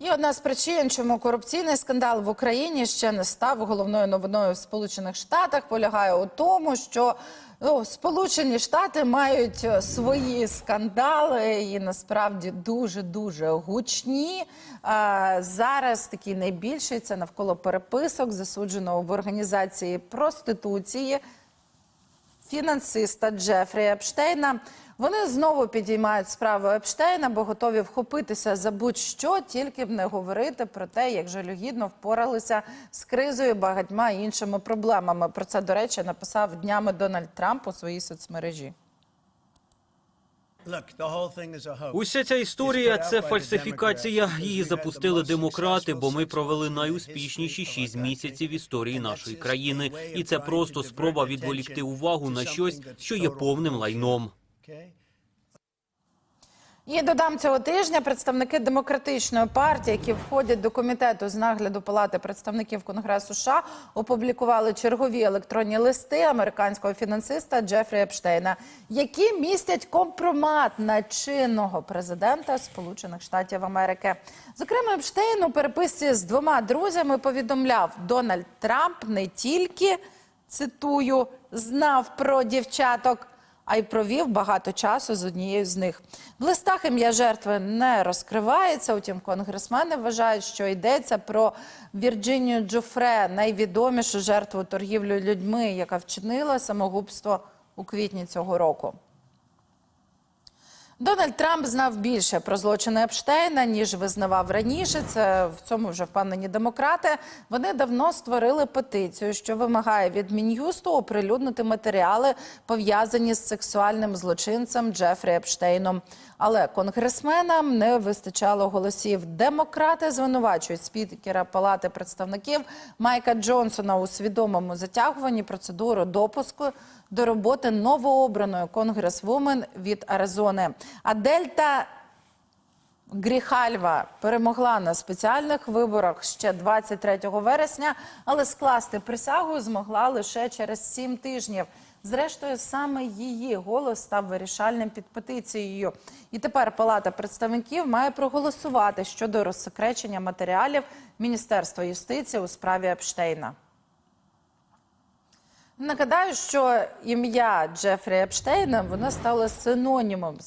І одна з причин, чому корупційний скандал в Україні ще не став головною новиною в Сполучених Штатах, полягає у тому, що ну, Сполучені Штати мають е, свої скандали і насправді дуже дуже гучні. А, зараз такий найбільший це навколо переписок, засудженого в організації проституції фінансиста Джефрі Епштейна. Вони знову підіймають справу Епштейна, бо готові вхопитися за будь-що, тільки б не говорити про те, як жалюгідно впоралися з кризою багатьма іншими проблемами. Про це, до речі, написав днями Дональд Трамп у своїй соцмережі. Уся ця історія це фальсифікація. Її запустили демократи, бо ми провели найуспішніші шість місяців історії нашої країни, і це просто спроба відволікти увагу на щось, що є повним лайном. І додам цього тижня представники демократичної партії, які входять до комітету з нагляду Палати представників Конгресу США, опублікували чергові електронні листи американського фінансиста Джефрі Епштейна, які містять компромат на чинного президента Сполучених Штатів Америки. Зокрема, Епштейн у переписці з двома друзями повідомляв, Дональд Трамп не тільки цитую знав про дівчаток а й провів багато часу з однією з них. В листах ім'я жертви не розкривається. Утім, конгресмени вважають, що йдеться про Вірджинію Джофре, найвідомішу жертву торгівлі людьми, яка вчинила самогубство у квітні цього року. Дональд Трамп знав більше про злочини Епштейна, ніж визнавав раніше. Це в цьому вже впевнені демократи. Вони давно створили петицію, що вимагає від мін'юсту оприлюднити матеріали, пов'язані з сексуальним злочинцем Джефрі Епштейном. Але конгресменам не вистачало голосів. Демократи звинувачують спікера Палати представників Майка Джонсона у свідомому затягуванні процедури допуску до роботи новообраної конгресвумен від Аризони. А Дельта Гріхальва перемогла на спеціальних виборах ще 23 вересня, але скласти присягу змогла лише через сім тижнів. Зрештою, саме її голос став вирішальним під петицією. І тепер Палата представників має проголосувати щодо розсекречення матеріалів Міністерства юстиції у справі Епштейна. Нагадаю, що ім'я Джефрі Епштейна воно стало синонімом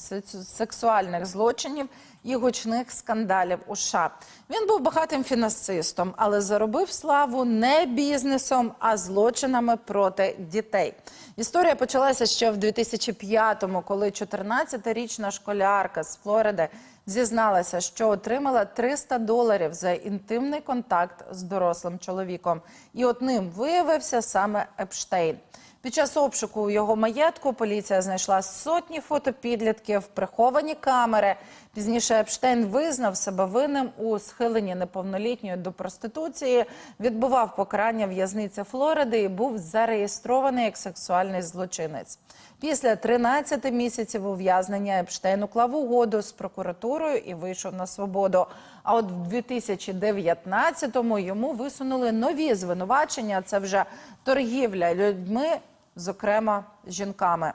сексуальних злочинів і гучних скандалів у США. Він був багатим фінансистом, але заробив славу не бізнесом, а злочинами проти дітей. Історія почалася ще в 2005-му, коли 14-річна школярка з Флориди зізналася, що отримала 300 доларів за інтимний контакт з дорослим чоловіком. І одним виявився саме Епштейн. Під час обшуку його маєтку поліція знайшла сотні фото підлітків, приховані камери. Пізніше Епштейн визнав себе винним у схиленні неповнолітньої до проституції, відбував покарання в'язниці Флориди і був зареєстрований як сексуальний злочинець. Після 13 місяців ув'язнення Епштейн уклав угоду з прокуратурою і вийшов на свободу. А от в 2019-му йому висунули нові звинувачення. Це вже торгівля людьми, зокрема жінками.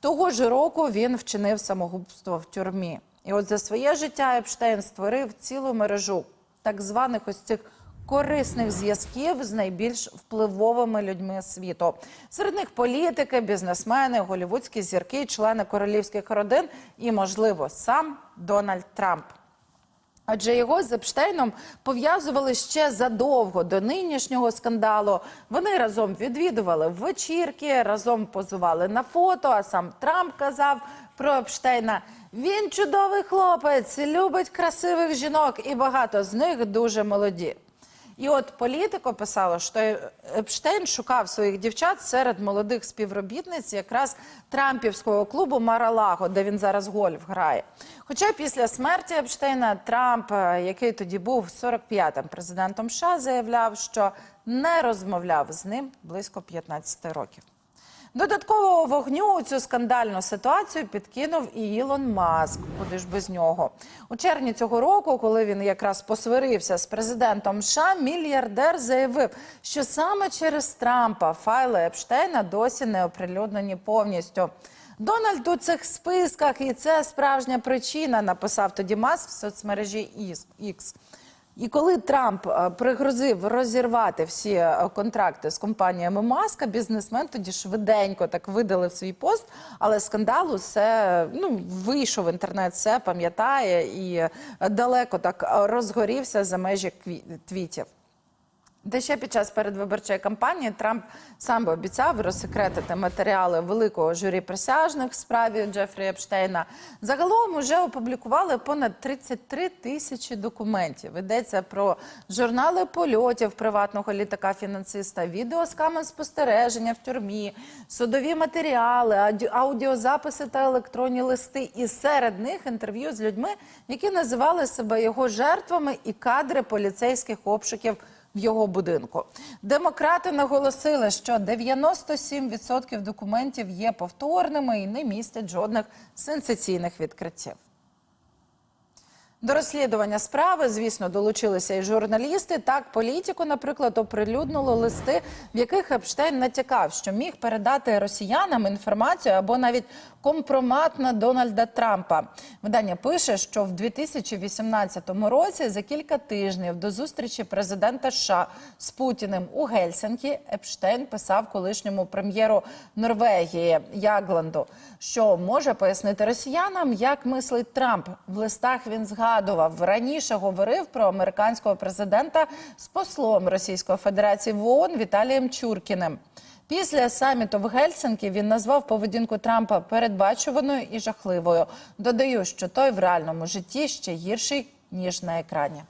Того ж року він вчинив самогубство в тюрмі. І от за своє життя Епштейн створив цілу мережу так званих ось цих корисних зв'язків з найбільш впливовими людьми світу. Серед них політики, бізнесмени, голівудські зірки, члени королівських родин і, можливо, сам Дональд Трамп. Адже його з Епштейном пов'язували ще задовго до нинішнього скандалу. Вони разом відвідували вечірки, разом позували на фото. А сам Трамп казав про Епштейна: він чудовий хлопець, любить красивих жінок, і багато з них дуже молоді. І от політико писало, що Епштейн шукав своїх дівчат серед молодих співробітниць якраз Трампівського клубу Маралаго, де він зараз гольф грає. Хоча після смерті Епштейна Трамп, е, який тоді був 45-м президентом США, заявляв, що не розмовляв з ним близько 15 років. Додаткового вогню у цю скандальну ситуацію підкинув і Ілон Маск. Куди ж без нього? У червні цього року, коли він якраз посварився з президентом США, мільярдер заявив, що саме через Трампа файли Епштейна досі не оприлюднені повністю. Дональд у цих списках, і це справжня причина, написав тоді Маск в соцмережі X. І коли Трамп е, пригрозив розірвати всі е, контракти з компаніями Маска, бізнесмен тоді швиденько так видалив свій пост, але скандал усе ну вийшов інтернет, все пам'ятає і далеко так розгорівся за межі твітів. Де ще під час передвиборчої кампанії Трамп сам обіцяв розсекретити матеріали великого журі присяжних в справі Джефрі Епштейна. Загалом уже опублікували понад 33 тисячі документів. Йдеться про журнали польотів приватного літака фінансиста, відео з камер спостереження в тюрмі, судові матеріали, аудіо- аудіозаписи та електронні листи. І серед них інтерв'ю з людьми, які називали себе його жертвами, і кадри поліцейських обшуків в його будинку. Демократи наголосили, що 97% документів є повторними і не містять жодних сенсаційних відкриттів. До розслідування справи, звісно, долучилися і журналісти. Так, політику, наприклад, оприлюднило листи, в яких Епштейн натякав, що міг передати росіянам інформацію або навіть компромат на Дональда Трампа. Видання пише, що в 2018 році, за кілька тижнів до зустрічі президента США з Путіним у Гельсінкі, Епштейн писав колишньому прем'єру Норвегії Ягланду, що може пояснити росіянам, як мислить Трамп. В листах він згадував раніше говорив про американського президента з послом Російської Федерації в ООН Віталієм Чуркіним. Після саміту в Гельсинки він назвав поведінку Трампа передбачуваною і жахливою. Додаю, що той в реальному житті ще гірший ніж на екрані.